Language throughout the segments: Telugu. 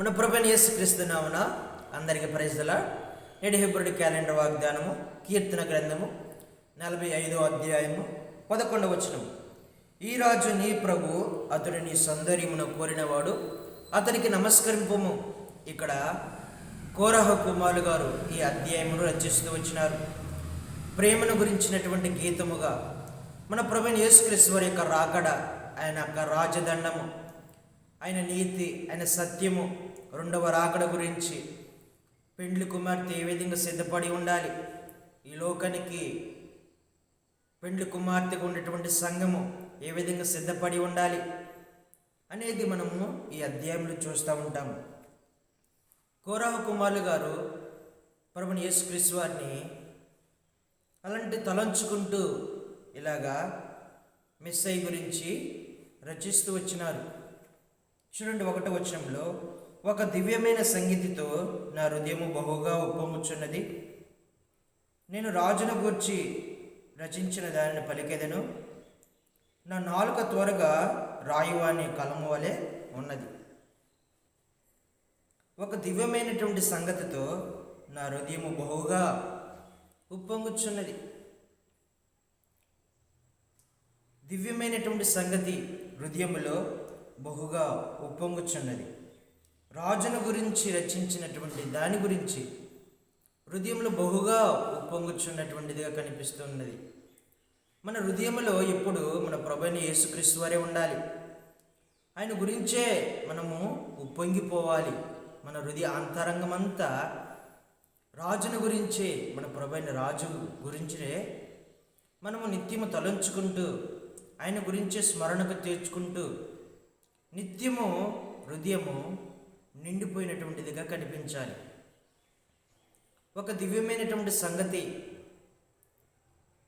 మన ప్రభుని యేసుక్రీస్తున్నామున అందరికీ అందరికి నేటి హెబ్రుడి క్యాలెండర్ వాగ్దానము కీర్తన గ్రంథము నలభై ఐదో అధ్యాయము పదకొండవ వచనం ఈ రాజు నీ ప్రభు అతడు నీ సౌందర్యమును కోరినవాడు అతనికి నమస్కరింపము. ఇక్కడ కోరహ కుమారు గారు ఈ అధ్యాయమును రచిస్తూ వచ్చినారు. ప్రేమను గురించినటువంటి గీతముగా మన ప్రభుని యేసుక్రీస్తు వారి యొక్క రాకడ ఆయన యొక్క రాజదండము ఆయన నీతి ఆయన సత్యము రెండవ రాకడ గురించి పెండ్లి కుమార్తె ఏ విధంగా సిద్ధపడి ఉండాలి? ఈ లోకానికి పెండ్లి కుమార్తెకు ఉండేటువంటి సంఘము ఏ విధంగా సిద్ధపడి ఉండాలి అనేది మనము ఈ అధ్యాయంలో చూస్తూ ఉంటాము కోరాహ కుమారులు గారు ప్రభుని యేసుక్రీస్తు వారిని అలాంటి తలంచుకుంటూ ఇలాగా మిస్ అయ్యి గురించి రచిస్తూ వచ్చినారు. చూడండి ఒకటో వచనంలో ఒక దివ్యమైన సంగీతితో నా హృదయము బహుగా ఉప్పొంగుచున్నది నేను రాజును గూర్చి రచించిన దానిని పలికెదను. నా నాలుక త్వరగా రాయువాని కలము వలె ఉన్నది. ఒక దివ్యమైనటువంటి సంగతితో నా హృదయము బహుగా ఉప్పొంగుచున్నది దివ్యమైనటువంటి సంగతి హృదయములో బహుగా ఉప్పొంగుచున్నది రాజును గురించి రచించినటువంటి దాని గురించి హృదయంలో బహుగా ఉప్పొంగుచున్నటువంటిదిగా కనిపిస్తున్నది. మన హృదయంలో ఎప్పుడు మన ప్రభుని యేసుక్రీస్తు వారే ఉండాలి. ఆయన గురించే మనము ఉప్పొంగిపోవాలి. మన హృదయ అంతరంగమంతా రాజును గురించే మన ప్రభుని రాజు గురించే మనము నిత్యము తలంచుకుంటూ ఆయన గురించే స్మరణకు తెచ్చుకుంటూ నిత్యము హృదయము నిండిపోయినటువంటిదిగా కనిపించాలి. ఒక దివ్యమైనటువంటి సంగతి.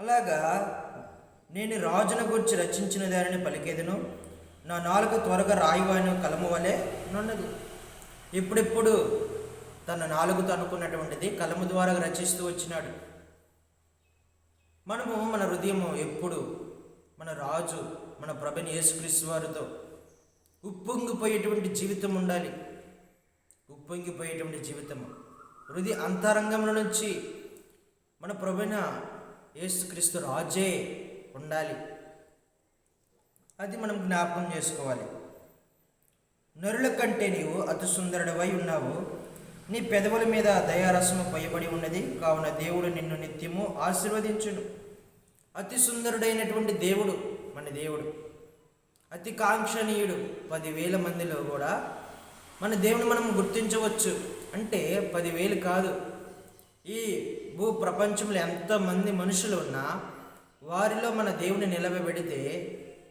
అలాగా నేను రాజును గురించి రచించిన దానిని పలికేదను నా నాలుగు త్వరగా రాయువాను కలము వలె నున్నది. ఇప్పుడిప్పుడు తన నాలుగుతో అనుకున్నటువంటిది కలము ద్వారా రచిస్తూ వచ్చినాడు. మనము మన హృదయము ఎప్పుడు మన రాజు మన ప్రభుని యేసుక్రీస్తు వారితో ఉప్పొంగిపోయేటువంటి జీవితం ఉండాలి. ఉప్పొంగిపోయేటువంటి జీవితం. హృది అంతరంగంలో నుంచి మన ప్రభున యేసుక్రీస్తు రాజే ఉండాలి. అది మనం జ్ఞాపకం చేసుకోవాలి. నరుల కంటే నీవు అతి సుందరుడవై ఉన్నావు. నీ పెదవుల మీద దయారసము పైబడి ఉన్నది. కావున దేవుడు నిన్ను నిత్యము ఆశీర్వదించును. అతి సుందరుడైనటువంటి దేవుడు మన దేవుడు. అతి కాంక్షణీయుడు. పదివేల మందిలో కూడా మన దేవుని మనం గుర్తించవచ్చు అంటే పదివేలు కాదు. ఈ భూ ప్రపంచంలో ఎంతమంది మనుషులు ఉన్నా వారిలో మన దేవుని నిలబెడితే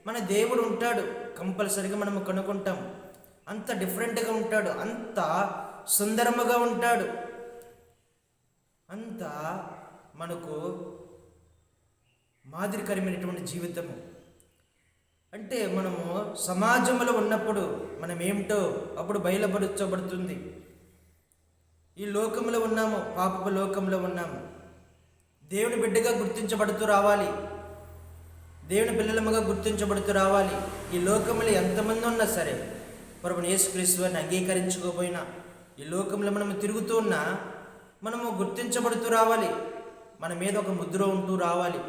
మన దేవుడు ఉంటాడు. కంపల్సరిగా మనం కనుక్కుంటాం అంత డిఫరెంట్గా ఉంటాడు. అంత సుందరముగా ఉంటాడు. అంత మనకు మాదిరికరమైనటువంటి జీవితము. అంటే మనము సమాజంలో ఉన్నప్పుడు మనం ఏమిటో అప్పుడు బయలుపరచబడుతుంది. ఈ లోకంలో ఉన్నాము పాపపు లోకంలో ఉన్నాము. దేవుని బిడ్డగా గుర్తించబడుతూ రావాలి. దేవుని పిల్లలముగా గుర్తించబడుతూ రావాలి. ఈ లోకంలో ఎంతమంది ఉన్నా సరే ప్రభుని యేసుక్రీస్తువారిని అంగీకరించుకోపోయినా ఈ లోకంలో మనం తిరుగుతూ ఉన్నా మనము గుర్తించబడుతూ రావాలి. మన మీద ఒక ముద్ర ఉంటూ రావాలి.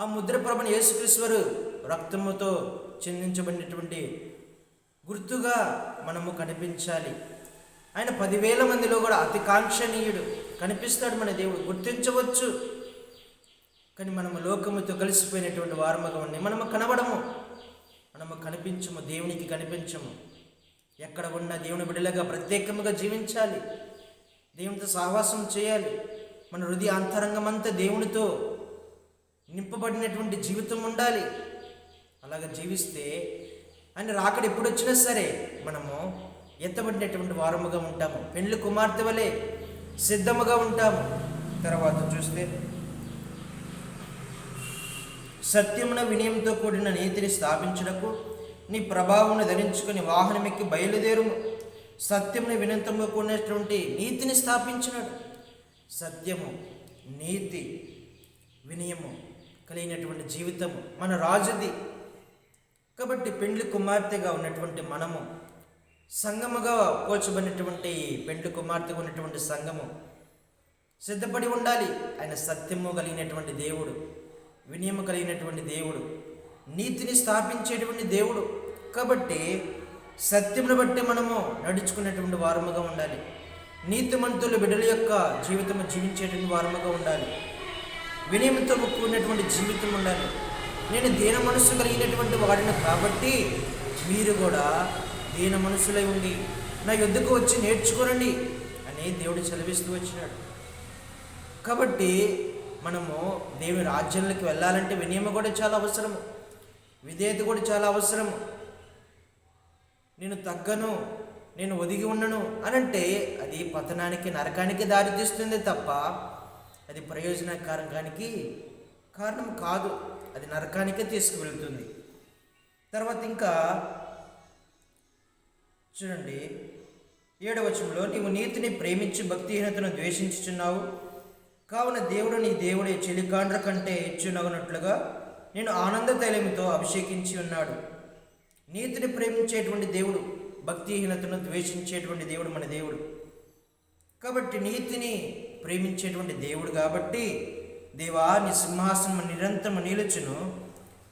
ఆ ముద్ర ప్రభుని యేసుక్రీశ్వరు రక్తముతో చెందించబడినటువంటి గుర్తుగా మనము కనిపించాలి. ఆయన పదివేల మందిలో కూడా అతి కాంక్షణీయుడు కనిపిస్తాడు మన దేవుడు. గుర్తించవచ్చు. కానీ మనము లోకముతో కలిసిపోయినటువంటి వారముగా ఉండి మనము కనబడము. మనము కనిపించము. దేవునికి కనిపించము. ఎక్కడ ఉన్న దేవుని బిడ్డలుగా ప్రత్యేకముగా జీవించాలి. దేవునితో సహవాసం చేయాలి. మన హృదయ అంతరంగం అంతా దేవునితో నింపబడినటువంటి జీవితం ఉండాలి. అలాగ జీవిస్తే అని రాకడ ఎప్పుడు వచ్చినా సరే మనము ఎత్తబడినటువంటి వారముగా ఉంటాము. పెండ్లి కుమార్తె వలె సిద్ధముగా ఉంటాము. తర్వాత చూస్తే సత్యమున వినయంతో కూడిన నీతిని స్థాపించుటకు నీ ప్రభావమును ధరించుకుని వాహనమెక్కి బయలుదేరుము. సత్యముని వినంతంగా కూడినటువంటి నీతిని స్థాపించినాడు. సత్యము నీతి వినయము కలిగినటువంటి జీవితము మన రాజుది. కాబట్టి పెండ్లి కుమార్తెగా ఉన్నటువంటి మనము సంగముగా పోల్చబడినటువంటి పెండ్లి కుమార్తెగా ఉన్నటువంటి సంఘము సిద్ధపడి ఉండాలి. ఆయన సత్యము కలిగినటువంటి దేవుడు వినయము కలిగినటువంటి దేవుడు నీతిని స్థాపించేటువంటి దేవుడు. కాబట్టి సత్యమును బట్టి మనము నడుచుకునేటువంటి వారముగా ఉండాలి. నీతిమంతులు బిడ్డల యొక్క జీవితము జీవించేటువంటి వారముగా ఉండాలి. వినయంతో కూడినటువంటి జీవితం ఉండాలి. నేను దీన మనస్సు కలిగినటువంటి వాడిని కాబట్టి మీరు కూడా దీన మనసులై ఉండి నా యుద్ధకు వచ్చి నేర్చుకోనండి అని దేవుడు చదివిస్తూ వచ్చినాడు. కాబట్టి మనము దేవుని రాజ్యంలోకి వెళ్ళాలంటే వినియమ కూడా చాలా అవసరము విధేయత కూడా చాలా అవసరము. నేను తగ్గను నేను ఒదిగి ఉండను అని అంటే అది పతనానికి నరకానికి దారితీస్తుంది తప్ప అది ప్రయోజనకారకానికి కారణం కాదు. అది నరకానికే తీసుకువెళ్తుంది. తర్వాత ఇంకా చూడండి ఏడవచనంలో నీవు నీతిని ప్రేమించి భక్తిహీనతను ద్వేషించుచున్నావు. కావున దేవుడు నీ దేవుడి చెలికాండ్ర కంటే హెచ్చునగనట్లుగా నేను ఆనంద తైలమితో అభిషేకించి ఉన్నాడు. నీతిని ప్రేమించేటువంటి దేవుడు భక్తిహీనతను ద్వేషించేటువంటి దేవుడు మన దేవుడు. కాబట్టి నీతిని ప్రేమించేటువంటి దేవుడు కాబట్టి దేవా నీ సింహాసనము నిరంతరము నిలుచును.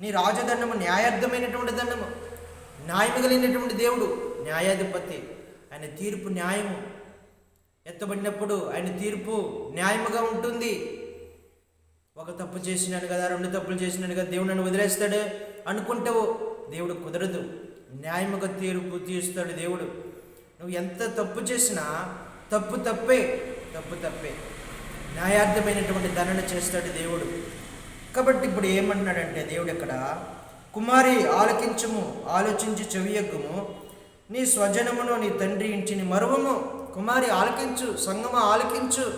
నీ రాజదండము న్యాయార్థమైనటువంటి దండము. న్యాయము కలిగినటువంటి దేవుడు న్యాయాధిపతి. ఆయన తీర్పు న్యాయము. ఎత్తబడినప్పుడు ఆయన తీర్పు న్యాయముగా ఉంటుంది. ఒక తప్పు చేసినాను కదా రెండు తప్పులు చేసినాను కదా దేవుడు నన్ను వదిలేస్తాడు అనుకుంటావు. దేవుడు కుదరదు. న్యాయముగా తీర్పు తీస్తాడు దేవుడు. నువ్వు ఎంత తప్పు చేసినా తప్పు తప్పే తప్పు తప్పే. న్యాయార్థమైనటువంటి దండన చేస్తాడు దేవుడు. కాబట్టి ఇప్పుడు ఏమంటున్నాడంటే దేవుడు ఇక్కడ కుమారి ఆలకించము ఆలోచించి చెవియగ్గుము. నీ స్వజనమును నీ తండ్రి ఇంటిని మరువము. కుమారి ఆలకించు సంగమ ఆలకించు.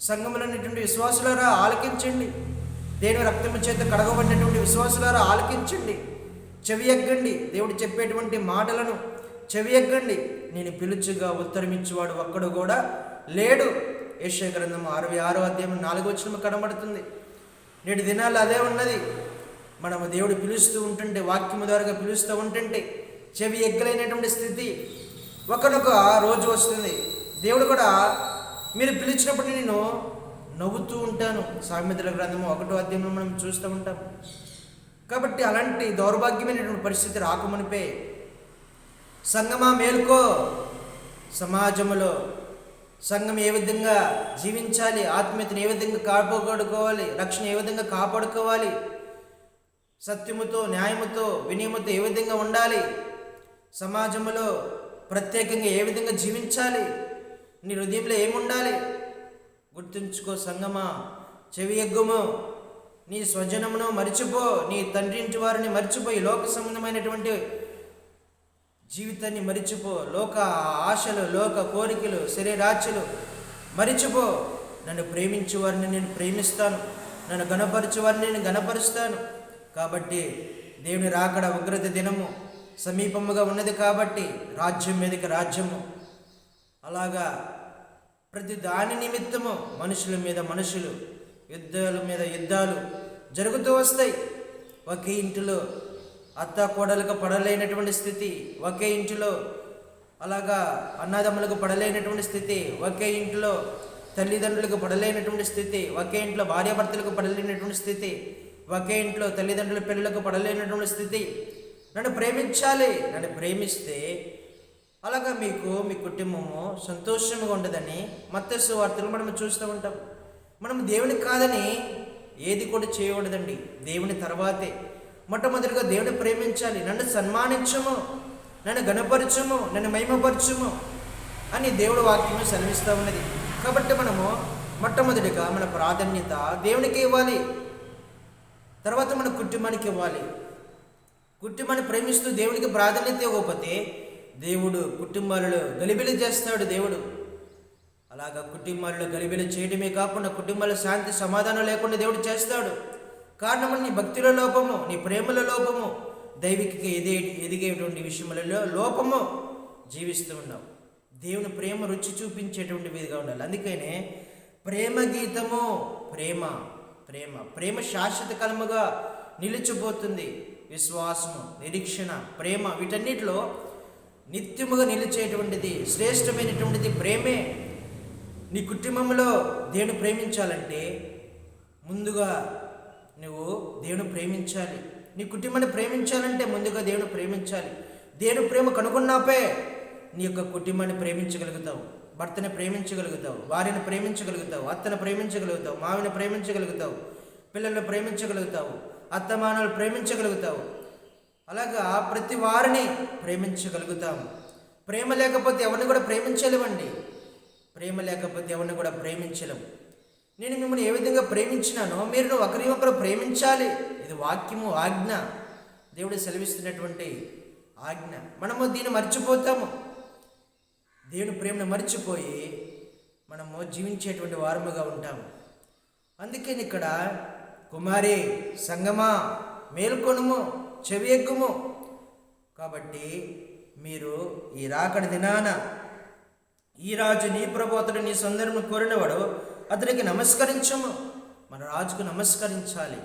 సంగములైనటువంటి విశ్వాసులారా ఆలకించండి. దేవుని రక్తము చేత కడగబడినటువంటి విశ్వాసులారా ఆలకించండి. చెవి ఎగ్గండి దేవుడు చెప్పేటువంటి మాటలను చెవి ఎగ్గండి నేను పిలుచుగా ఉత్తరమిచ్చువాడు ఒక్కడు కూడా లేడు. ఏషయ గ్రంథం అరవై ఆరో అధ్యాయం నాలుగో వచ్చిన కనబడుతుంది. నేటి దినాల్లో అదే ఉన్నది. మనము దేవుడు పిలుస్తూ ఉంటుంటే వాక్యము ద్వారా పిలుస్తూ ఉంటుంటే చెవి ఎగ్గలైనటువంటి స్థితి ఒకనొక రోజు వస్తుంది. దేవుడు కూడా మీరు పిలిచినప్పుడు నేను నవ్వుతూ ఉంటాను. సామెతల గ్రంథము ఒకటో అధ్యాయంలో మనం చూస్తూ ఉంటాం. కాబట్టి అలాంటి దౌర్భాగ్యమైనటువంటి పరిస్థితి రాకమునిపే సంగమా మేల్కో సమాజములో సంఘం ఏ విధంగా జీవించాలి ఆత్మీయతను ఏ విధంగా కాపాడుకోవాలి రక్షణ ఏ విధంగా కాపాడుకోవాలి సత్యముతో న్యాయముతో వినయముతో ఏ విధంగా ఉండాలి సమాజంలో ప్రత్యేకంగా ఏ విధంగా జీవించాలి నీ హృదయంలో ఏముండాలి? గుర్తుంచుకో సంగమా చెవి ఎగ్గుము నీ స్వజనమును మరిచిపో నీ తండ్రి ఇంటి వారిని మరిచిపోయి లోక సంబంధమైనటువంటి జీవితాన్ని మరిచిపో. లోక ఆశలు లోక కోరికలు శరీరాచలు మరిచిపో. నన్ను ప్రేమించే వారిని నేను ప్రేమిస్తాను. నన్ను గణపరచే వారిని నేను గణపరుస్తాను. కాబట్టి దేవుని రాకడ ఉగ్రత దినము సమీపముగా ఉన్నది కాబట్టి రాజ్యం మీదకి రాజ్యము. అలాగా ప్రతి దాని నిమిత్తము మనుషుల మీద మనుషులు యుద్ధాల మీద యుద్ధాలు జరుగుతూ వస్తాయి. ఒకే ఇంటిలో అత్త కోడలకు పడలేనటువంటి స్థితి ఒకే ఇంటిలో అలాగా అన్నదమ్ములకు పడలేనటువంటి స్థితి ఒకే ఇంట్లో తల్లిదండ్రులకు పడలేనటువంటి స్థితి ఒకే ఇంట్లో భార్యాభర్తలకు పడలేనటువంటి స్థితి ఒకే ఇంట్లో తల్లిదండ్రుల పిల్లలకు పడలేనటువంటి స్థితి. నన్ను ప్రేమించాలి నన్ను ప్రేమిస్తే అలాగా మీకు మీ కుటుంబము సంతోషంగా ఉండదని మత్స్సు వార్తలు మనం చూస్తూ ఉంటాం. మనం దేవుని కాదని ఏది కూడా చేయకూడదండి. దేవుని తర్వాతే. మొట్టమొదటిగా దేవుని ప్రేమించాలి. నన్ను సన్మానించము. నన్ను గణపరచము నన్ను మహిమపరచము అని దేవుడు వాక్యము సెలవిస్తూ ఉన్నది. కాబట్టి మనము మొట్టమొదటిగా మన ప్రాధాన్యత దేవునికి ఇవ్వాలి. తర్వాత మన కుటుంబానికి ఇవ్వాలి. కుటుంబాన్ని ప్రేమిస్తూ దేవునికి ప్రాధాన్యత ఇవ్వకపోతే దేవుడు కుటుంబాలలో గలిబిలి చేస్తాడు దేవుడు. అలాగా కుటుంబాలలో గలిబిలి చేయడమే కాకుండా కుటుంబాల శాంతి సమాధానం లేకుండా దేవుడు చేస్తాడు. కారణము నీ భక్తుల లోపము నీ ప్రేమల లోపము. దైవిక ఎదే ఎదిగేటువంటి విషయములలో లోపము జీవిస్తూ ఉన్నావు. దేవుని ప్రేమ రుచి చూపించేటువంటి విధిగా ఉండాలి. అందుకనే ప్రేమ గీతము ప్రేమ ప్రేమ ప్రేమ శాశ్వత కలముగా నిలిచిపోతుంది. విశ్వాసము నిరీక్షణ ప్రేమ వీటన్నిటిలో నిత్యముగా నిలిచేటువంటిది శ్రేష్టమైనటువంటిది ప్రేమే. నీ కుటుంబంలో దేవుని ప్రేమించాలంటే ముందుగా నువ్వు దేవుని ప్రేమించాలి. నీ కుటుంబాన్ని ప్రేమించాలంటే ముందుగా దేవుని ప్రేమించాలి. దేవుని ప్రేమ కనుగొన్నాపే నీ యొక్క కుటుంబాన్ని ప్రేమించగలుగుతావు భర్తని ప్రేమించగలుగుతావు వారిని ప్రేమించగలుగుతావు అత్తను ప్రేమించగలుగుతావు మావిని ప్రేమించగలుగుతావు పిల్లల్ని ప్రేమించగలుగుతావు అత్తమానలు ప్రేమించగలుగుతావు. అలాగా ప్రతి వారిని ప్రేమించగలుగుతాము. ప్రేమ లేకపోతే ఎవరిని కూడా ప్రేమించలేమండి. ప్రేమ లేకపోతే ఎవరిని కూడా ప్రేమించలేము. నేను మిమ్మల్ని ఏ విధంగా ప్రేమించినానో మీరు ఒకరి ఒకరు ప్రేమించాలి. ఇది వాక్యము ఆజ్ఞ. దేవుడు సెలవిస్తున్నటువంటి ఆజ్ఞ. మనము దీన్ని మర్చిపోతాము. దేవుని ప్రేమను మర్చిపోయి మనము జీవించేటువంటి వారముగా ఉంటాము. అందుకని ఇక్కడ కుమారి సంగమా మేల్కొనుము చెవి ఎక్కుము కాబట్టి మీరు ఈ రాకడి దినాన ఈ రాజు నీ ప్రభు అతడు నీ సందర్భం కోరినవాడు అతనికి నమస్కరించము. మన రాజుకు నమస్కరించాలి.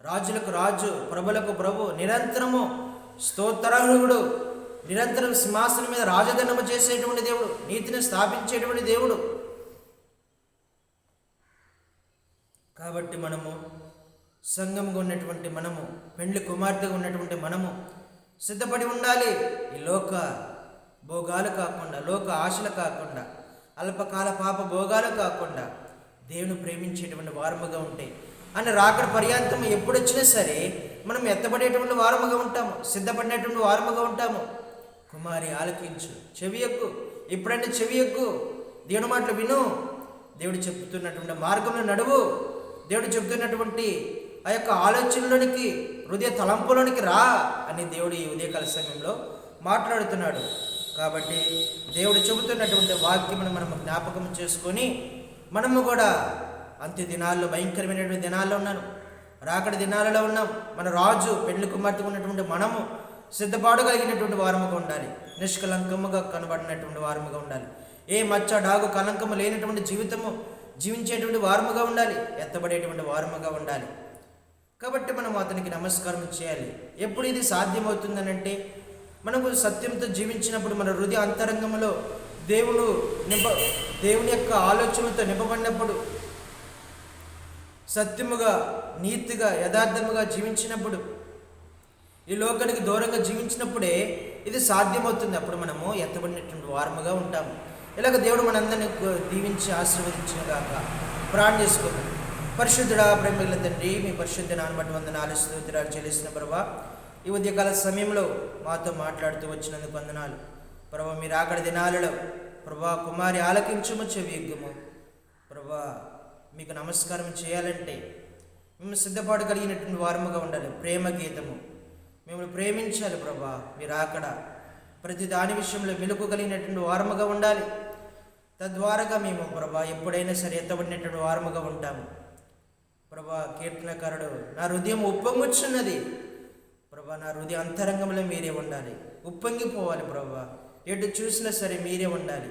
రాజులకు రాజు ప్రభులకు ప్రభు నిరంతరము స్తోత్రార్హుడు. నిరంతరం సింహాసనం మీద రాజదండము చేసేటువంటి దేవుడు నీతిని స్థాపించేటువంటి దేవుడు. కాబట్టి మనము సంఘంగా ఉన్నటువంటి మనము పెండ్లి కుమార్తెగా ఉన్నటువంటి మనము సిద్ధపడి ఉండాలి. ఈ లోక భోగాలు కాకుండా లోక ఆశలు కాకుండా అల్పకాల పాప భోగాలు కాకుండా దేవుని ప్రేమించేటువంటి వారముగా ఉంటే. అని రాకడ పర్యాంతం ఎప్పుడొచ్చినా సరే మనం ఎత్తబడేటువంటి వారముగా ఉంటాము సిద్ధపడినటువంటి వారముగా ఉంటాము. కుమారి ఆలకించు చెవి ఎక్కు ఎప్పుడైనా చెవి ఎక్కు దేవుని మాటలు విను. దేవుడు చెప్తున్నటువంటి మార్గంలో నడువు. దేవుడు చెబుతున్నటువంటి ఆ యొక్క ఆలోచనలోనికి హృదయ తలంపులోనికి రా అని దేవుడు ఈ ఉదయకాల సమయంలో మాట్లాడుతున్నాడు. కాబట్టి దేవుడు చెబుతున్నటువంటి వాక్యమును మనం జ్ఞాపకం చేసుకొని మనము కూడా అంత్య దినాల్లో భయంకరమైనటువంటి దినాల్లో ఉన్నాను. రాకడి దినాలలో ఉన్నాం. మన రాజు పెళ్ళి కుమార్తె ఉన్నటువంటి మనము సిద్ధపాడగలిగినటువంటి వారముగా ఉండాలి. నిష్కలంకముగా కనబడినటువంటి వారముగా ఉండాలి. ఏ మచ్చ డాగు కలంకము లేనటువంటి జీవితము జీవించేటువంటి వారముగా ఉండాలి. ఎత్తబడేటువంటి వారముగా ఉండాలి. కాబట్టి మనం అతనికి నమస్కారం చేయాలి. ఎప్పుడు ఇది సాధ్యమవుతుందనంటే మనము సత్యంతో జీవించినప్పుడు మన హృదయ అంతరంగంలో దేవుడు నింప దేవుని యొక్క ఆలోచనలతో నింపబడినప్పుడు సత్యముగా నీతిగా యథార్థముగా జీవించినప్పుడు ఈ లోకానికి దూరంగా జీవించినప్పుడే ఇది సాధ్యమవుతుంది. అప్పుడు మనము ఎత్తబడినటువంటి వారముగా ఉంటాము. ఇలాగ దేవుడు మనందరినీ దీవించి ఆశీర్వదించిన కాక ప్రాణం చేసుకుందాం. పరిశుద్ధుడా ప్రేమిల తండ్రి మీ పరిశుద్ధ నానబట్టి వందనాలు స్తోత్రాలు చెల్లిస్తున్న ప్రభా. ఈ ఉదయకాల సమయంలో మాతో మాట్లాడుతూ వచ్చినందుకు వందనాలు. ప్రభా మీరు ఆకడి దినాలలో ప్రభా కుమారి ఆలకించుము చెవియగ్గుము. ప్రభా మీకు నమస్కారం చేయాలంటే మేము సిద్ధపాటు కలిగినటువంటి వారముగా ఉండాలి ప్రేమ గీతము. మిమ్మల్ని ప్రేమించాలి ప్రభా మీరు అక్కడ ప్రతి దాని విషయంలో మెలకు కలిగినటువంటి వారముగా ఉండాలి. తద్వారాగా మేము ప్రభా ఎప్పుడైనా సరే ఎత్తబడినటువంటి వారముగా ఉంటాము. ప్రభా కీర్తనకారుడు నా హృదయం ఉప్పొంగుచున్నది. ప్రభా నా హృదయ అంతరంగంలో మీరే ఉండాలి. ఉప్పొంగిపోవాలి ప్రభా. ఎటు చూసినా సరే మీరే ఉండాలి.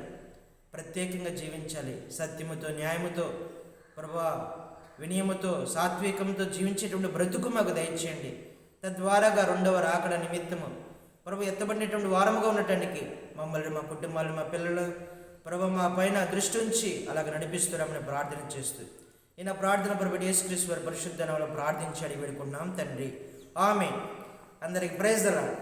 ప్రత్యేకంగా జీవించాలి. సత్యముతో న్యాయముతో ప్రభా వినయముతో సాత్వికంతో జీవించేటువంటి బ్రతుకు మాకు దయచేయండి. తద్వారాగా రెండవ రాకడ నిమిత్తము ప్రభు ఎత్తబడినటువంటి వారముగా ఉండటానికి మమ్మల్ని మా కుటుంబాలు మా పిల్లలు ప్రభు మా పైన దృష్టి ఉంచి అలాగ నడిపిస్తున్నామని ప్రార్థన చేస్తూ ఈయన ప్రార్థన ప్రభు యేసుక్రీశ్వర పరిశుద్ధ ప్రార్థించాడు ప్రార్థించి వేడుకున్నాం తండ్రి. ఆమె అందరికి ప్రైజ్ దలా